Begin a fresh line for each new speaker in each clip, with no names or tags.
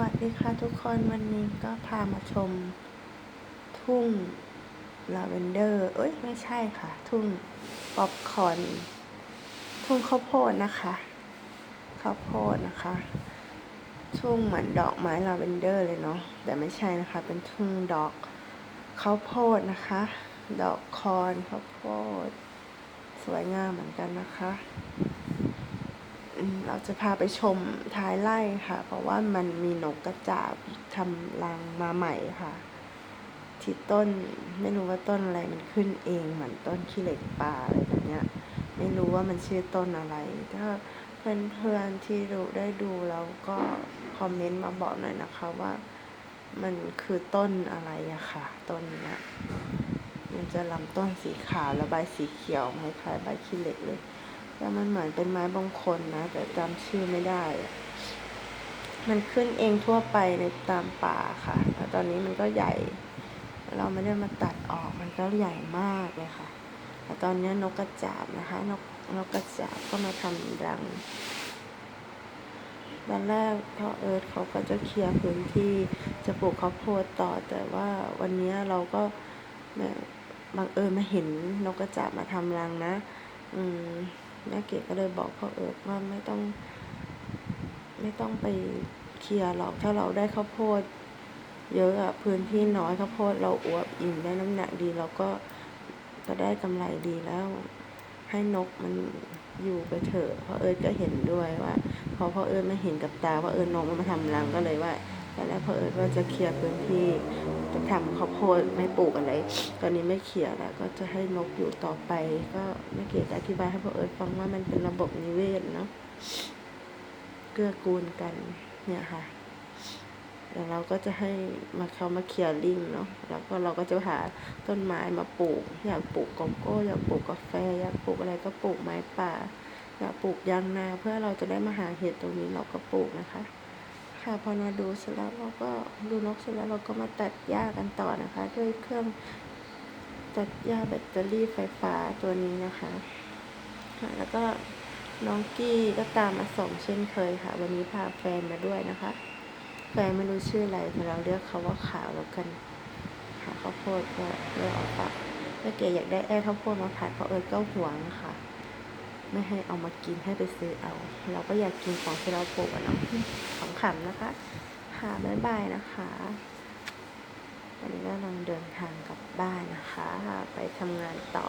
วัสดีค่ะทุกคนวันนี้ก็พามาชม ทุ่งลาเวนเดอร์ เอ้ยไม่ใช่ค่ะ ทุ่งป๊อปคอนทุ่งข้าวโพดนะคะข้าวโพดนะคะ ทุ่งเหมือนดอกไม้ลาเวนเดอร์เลยเนาะแต่ไม่ใช่นะคะ เป็นทุ่งดอกข้าวโพดนะคะ ดอกคอนข้าวโพด สวยงามเหมือนกันนะคะ เราจะพาไปชมท้ายไร่ค่ะ เพราะว่ามันมีนกกระจาบทำรังมาใหม่ค่ะที่ต้นไม่รู้ว่าต้นอะไรมันขึ้นเองเหมือนต้นขี้เหล็กปลาอะไรแบบเนี้ย ไม่รู้ว่ามันชื่อต้นอะไร ถ้าเพื่อนๆที่รู้ได้ดูแล้วก็คอมเมนต์มาบอกหน่อยนะคะว่ามันคือต้นอะไรอะค่ะ ต้นเนี้ยมันจะลำต้นสีขาวแล้วใบสีเขียวคล้ายๆใบขี้เหล็กเลย แต่มันเหมือนเป็นไม้บงคลนะ แต่จำชื่อไม่ได้ มันขึ้นเองทั่วไปในตามป่าค่ะแต่ตอนนี้มันก็ใหญ่ เราไม่ได้มาตัดออก มันก็ใหญ่มากเลยค่ะแต่ตอนนี้นกกระจาบนะคะ นกนกกระจาบก็มาทำรังตอนแรกพ่อเอิร์ธเขาก็จะเคลียร์พื้นที่จะปลูกข้าวโพดต่อ แต่ว่าวันนี้เราก็บบบังเอิญมาเห็นนกกระจาบมาทำรังนะ อืม แม่เก๋ก็เลยบอกพ่อเอิร์ธว่าไม่ต้อง ไม่ต้องไปเคลียร์หรอกถ้าเราได้ข้าวโพด เยอะอะพื้นที่น้อยข้าวโพดเราอวบอิ่มได้น้ำหนักดีเราก็ก็ได้กำไรดีแล้ว ให้นกมันอยู่ไปเถอะพราะเอิร์ธก็เห็นด้วยว่า พอพ่อเอิร์ธมาเห็นกับตาว่าเออนกมันมาทำรังก็เลยว่า ตอนแรกพ่อเอิร์ธว่าจะเคลียร์พื้นที่จะทำข้าวโพดไม่ปลูกอะไร ตอนนี้ไม่เคลียร์แล้ว ก็จะให้นกอยู่ต่อไป ก็ไม่เกี่ยวกับอธิบายให้พ่อเอิร์ฟังว่ามันเป็นระบบนิเวศเนาะเกื้อกูลกันเนี่ยค่ะเดี๋ยวเราก็จะให้มาเขามาเคลียร์ลิงเนาะ แล้วก็เราก็จะหาต้นไม้มาปลูก อยากปลูกโกโก้ อยากปลูกกาแฟ อยากปลูกอะไรก็ปลูกไม้ป่า อยากปลูกยางนา เพื่อเราจะได้มาหาเห็ดตรงนี้เราก็ปลูกนะคะ ค่ะพอมาดูเสร็จแล้วเราก็ดูนกเสร็จแล้วเราก็มาตัดหญ้ากันต่อนะคะ ด้วยเครื่องตัดหญ้าแบตเตอรี่ไฟฟ้าตัวนี้นะคะค่ะแล้วก็น้องกี้ก็ตามมาส่งเช่นเคยค่ะ วันนี้พาแฟนมาด้วยนะคะ แฟนไม่รู้ชื่ออะไรแต่เราเรียกเขาว่าขาวแล้วกันหาข้าวโพดก็เลือกเอาปากถ้าเกอยากได้แอ้ข้าวโพดมาผัดเพราะเอิร์ธก็หวงค่ะ ไม่ให้เอามากินให้ไปซื้อเอา เราก็อยากกินของที่เราปลูกอะเนาะของขำนะคะ ค่ะบ๊ายบายนะคะวันนี้ก็กำลังเดินทางกลับบ้านนะคะ ไปทำงานต่อ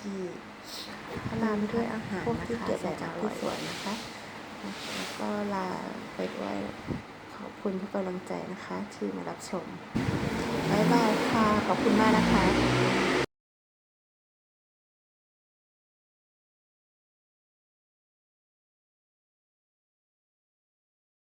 กี้ลาไปด้วยอาหารนะคะที่เก็บมาจากที่สวนนะคะ แล้วก็ลาไปด้วย ขอบคุณทุกกำลังใจนะคะ ที่มารับชม บ๊ายบายค่ะ ขอบคุณมากนะคะ